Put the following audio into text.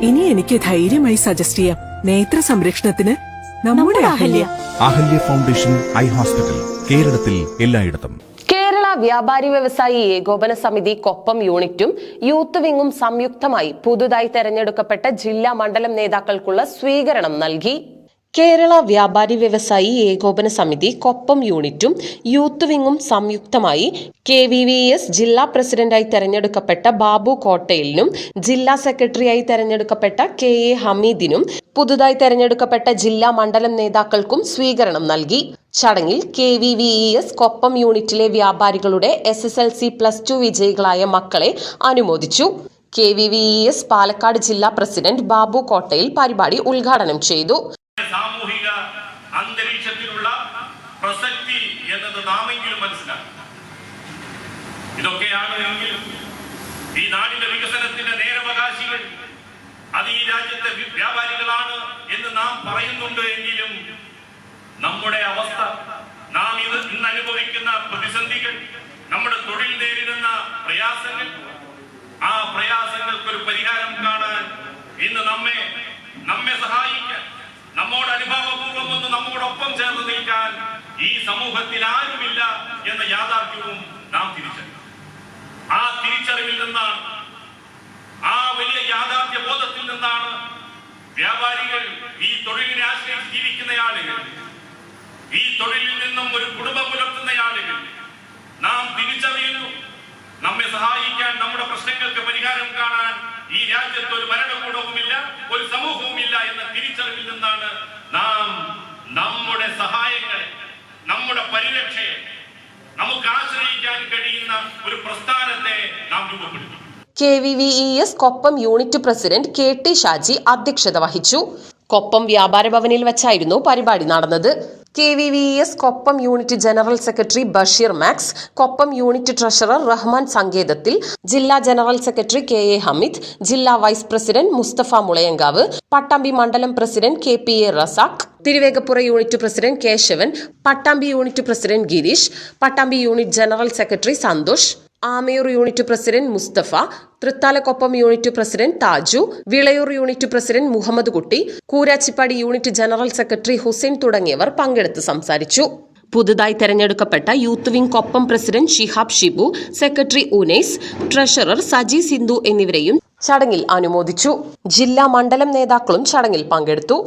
ഇനി എനിക്ക് ധൈര്യമായി സജസ്റ്റ് ചെയ്യാം. നേത്ര സംരക്ഷണത്തിന് നമ്മുടെ Ahalya. Ahalya foundation eye hospital കേരളത്തിൽ എല്ലായിടത്തും. കേരള വ്യാപാരി വ്യവസായി ഏകോപന സമിതി കൊപ്പം യൂണിറ്റും യൂത്ത് വിങ്ങും സംയുക്തമായി പുതുതായി തെരഞ്ഞെടുക്കപ്പെട്ട ജില്ലാ മണ്ഡലം നേതാക്കൾക്കുള്ള സ്വീകരണം നൽകി. കേരള വ്യാപാരി വ്യവസായി ഏകോപന സമിതി കൊപ്പം യൂണിറ്റും യൂത്ത് വിങ്ങും സംയുക്തമായി കെ വി വി എസ് ജില്ലാ പ്രസിഡന്റായി തെരഞ്ഞെടുക്കപ്പെട്ട ബാബു കോട്ടയിലിനും ജില്ലാ സെക്രട്ടറിയായി തെരഞ്ഞെടുക്കപ്പെട്ട കെ എ ഹമീദിനും പുതുതായി തെരഞ്ഞെടുക്കപ്പെട്ട ജില്ലാ മണ്ഡലം നേതാക്കൾക്കും സ്വീകരണം നൽകി. ചടങ്ങിൽ K V V E S Koppam യൂണിറ്റിലെ വ്യാപാരികളുടെ S S L C plus two വിജയികളായ മക്കളെ അനുമോദിച്ചു. K V V E S Palakkad ജില്ലാ പ്രസിഡന്റ് ബാബു കോട്ടയിൽ പരിപാടി ഉദ്ഘാടനം ചെയ്തു. അന്തരീക്ഷത്തിലുള്ള പ്രസക്തി എന്നത് നാമെങ്കിലും മനസ്സിലാക്കും. ഇതൊക്കെയാണ് എങ്കിലും ഈ നാടിന്റെ വികസനത്തിന്റെ നേരവകാശികൾ അത് ഈ രാജ്യത്തെ വ്യാപാരികളാണ് എന്ന് നാം പറയുന്നുണ്ട് എങ്കിലും നമ്മുടെ അവസ്ഥ നാം ഇത് ഇന്ന് അനുഭവിക്കുന്ന പ്രതിസന്ധികൾ നമ്മുടെ തൊഴിൽ നേരിടുന്ന പ്രയാസങ്ങൾ ആ പ്രയാസങ്ങൾക്ക് ഒരു പരിഹാരം കാണാൻ ഇന്ന് നമ്മെ നമ്മെ സഹായിക്കാൻ നമ്മോട് അനുഭാവപൂർവം ഒന്ന് നമ്മോടൊപ്പം ചേർന്ന് നിൽക്കാൻ ഈ സമൂഹത്തിൽ ആരുമില്ല എന്ന യാഥാർത്ഥ്യവും നാം തിരിച്ചറിയും ആ തിരിച്ചറിവിൽ നിന്നാണ് ആ വലിയ യാഥാർത്ഥ്യ ബോധത്തിൽ നിന്നാണ് വ്യാപാരികൾ ഈ തൊഴിലിനെ ആശ്രയിച്ച് ജീവിക്കുന്ന ആളുകൾ ഈ തൊഴിലിൽ നിന്നും ഒരു കുടുംബം പുലർത്തുന്ന ആളുകൾ. നാം തിരിച്ചറിയുന്നു. നമ്മെ സഹായിക്കാൻ നമ്മുടെ പ്രശ്നങ്ങൾക്ക് പരിഹാരം കാണാൻ ഈ രാജ്യത്ത് ഒരു ഭരണകൂടവുമില്ല ഒരു സമൂഹവുമില്ല എന്ന തിരിച്ചറിവിൽ നിന്നാണ് നാം നമ്മുടെ സഹായങ്ങളെ നമ്മുടെ പരിരക്ഷയെ നമുക്ക് ആശ്രയിക്കാൻ കഴിയുന്ന ഒരു പ്രസ്ഥാനത്തെ നാം രൂപപ്പെടുത്തും. K V V E S Koppam unit president K T Shaji അധ്യക്ഷത വഹിച്ചു. കൊപ്പം വ്യാപാര ഭവനിൽ വെച്ചായിരുന്നു പരിപാടി നടന്നത്. K V V S Koppam unit general secretary Basheer max Koppam unit treasurer Rahman സങ്കേതത്തിൽ ജില്ലാ general secretary K A Hameed ജില്ലാ വൈസ് പ്രസിഡന്റ് മുസ്തഫ മുളയങ്കാവ് പട്ടാമ്പി മണ്ഡലം president K P A Razak Thiruvegappura unit president Kesavan Pattambi unit president Girish Pattambi unit general secretary Santhosh Amayur unit president Mustafa തൃത്താലക്കൊപ്പം unit president Thaju Vilayur unit president Muhammad Kutty Koorachippadi unit general secretary Hussain തുടങ്ങിയവർ പങ്കെടുത്ത് സംസാരിച്ചു. പുതുതായി തെരഞ്ഞെടുക്കപ്പെട്ട youth wing Koppam president Shihab Shibu secretary Unais treasurer Saji Sindhu എന്നിവരെയും ചടങ്ങിൽ അനുമോദിച്ചു. ജില്ലാ മണ്ഡലം നേതാക്കളും ചടങ്ങിൽ പങ്കെടുത്തു.